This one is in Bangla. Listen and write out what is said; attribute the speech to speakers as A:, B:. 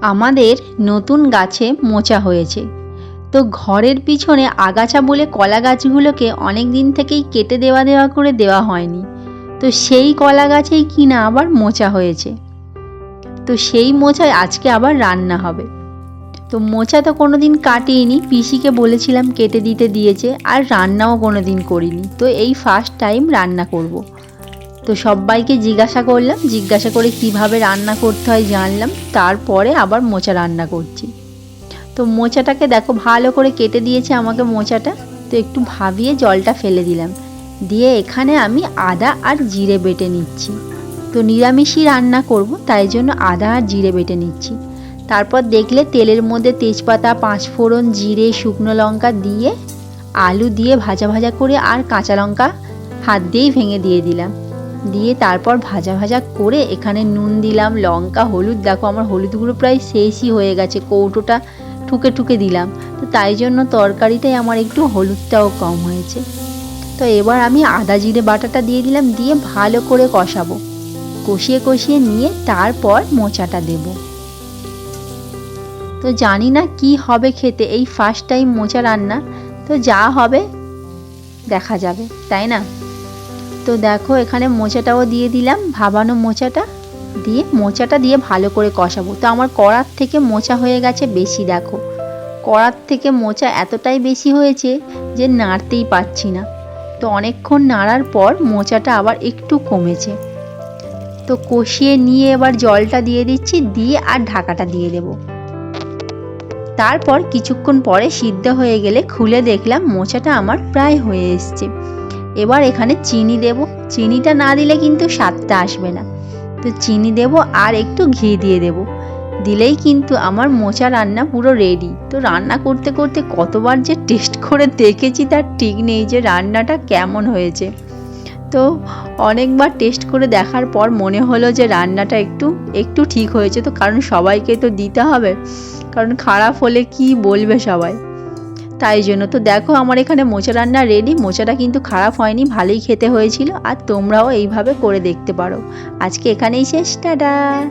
A: আমাদের নতুন গাছে মোচা হয়েছে। তো ঘরের পিছনে আগাছা বলে কলা গাছগুলোকে অনেক দিন থেকেই কেটে দেওয়া দেওয়া করে দেওয়া হয়নি। তো সেই কলা গাছেই কিনা আবার মোচা হয়েছে। তো সেই মোচায় আজকে আবার রান্না হবে। তো মোচা তো কোনো দিন কাটিনি, পিসিকে বলেছিলাম কেটে দিতে দিয়েছে, আর রান্নাও কোনো দিন করিনি। তো এই ফার্স্ট টাইম রান্না করব। তো সবাইকে জিজ্ঞাসা করলাম, জিজ্ঞাসা করে কীভাবে রান্না করতে হয় জানলাম, তারপরে আবার মোচা রান্না করছি। তো মোচাটাকে দেখো ভালো করে কেটে দিয়েছে আমাকে মোচাটা, তো একটু ভাবিয়ে জলটা ফেলে দিলাম। দিয়ে এখানে আমি আদা আর জিরে বেটে নিচ্ছি। তো নিরামিষই রান্না করব, তাই জন্য আদা আর জিরে বেটে নিচ্ছি। তারপর দেখলে তেলের মধ্যে তেজপাতা, পাঁচফোড়ন, জিরে, শুকনো লঙ্কা দিয়ে আলু দিয়ে ভাজা ভাজা করে আর কাঁচা লঙ্কা হাত দিয়েই ভেঙে দিয়ে দিলাম। দিয়ে তারপর ভাজা ভাজা করে এখানে নুন দিলাম, লঙ্কা, হলুদ। দেখো আমার হলুদগুলো প্রায় শেষই হয়ে গেছে, কৌটোটা ঠুকে ঠুকে দিলাম। তো তাই জন্য তরকারিটাই আমার একটু হলুদটাও কম হয়েছে। তো এবার আমি আদা জিরে বাটাটা দিয়ে দিলাম, দিয়ে ভালো করে কষাবো। কষিয়ে কষিয়ে নিয়ে তারপর মোচাটা দেব। তো জানি না কি হবে খেতে, এই ফার্স্ট টাইম মোচা রান্না। তো যা হবে দেখা যাবে, তাই না? তো দেখো, এখানে মোচাটাও দিয়ে দিলাম, ভাবানো মোচাটা দিয়ে মোচাটা দিয়ে ভালো করে কষাবো। তো আমার কড়ার থেকে মোচা হয়ে গেছে বেশি, দেখো। কড়ার থেকে মোচা এতটাই বেশি হয়েছে যে নাড়তেই পারছি না। তো অনেকক্ষণ নাড়ার পর মোচাটা আবার একটু কমেছে। তো কষিয়ে নিয়ে এবার জলটা দিয়ে দিচ্ছি, দিয়ে আর ঢাকাটা দিয়ে দেব। তারপর কিছুক্ষণ পরে সিদ্ধ হয়ে গেলে খুলে দেখলাম মোচাটা আমার প্রায় হয়ে এসছে। এবার এখানে চিনি দেব। চিনিটা না দিলে কিন্তু স্বাদটা আসবে না। তো চিনি দেব আর একটু ঘি দিয়ে দেব। দিলেই কিন্তু আমার মোচা রান্না পুরো রেডি তো রান্না করতে করতে কতবার যে টেস্ট করে দেখেছি তার ঠিক নেই যে রান্নাটা কেমন হয়েছে। তো অনেকবার টেস্ট করে দেখার পর মনে হলো যে রান্নাটা একটু একটু ঠিক হয়েছে। তো কারণ সবাইকে তো দিতে হবে। কারণ খারাপ হলে কি বলবে সবাই? তাই জন্য তো দেখো আমার এখানে মোচা রান্না রেডি মোচাটা কিন্তু খারাপ হয়নি, ভালোই খেতে হয়েছিল। আর তোমরাও এইভাবে করে দেখতে পারো। আজকে এখানেই শেষ। টাটা।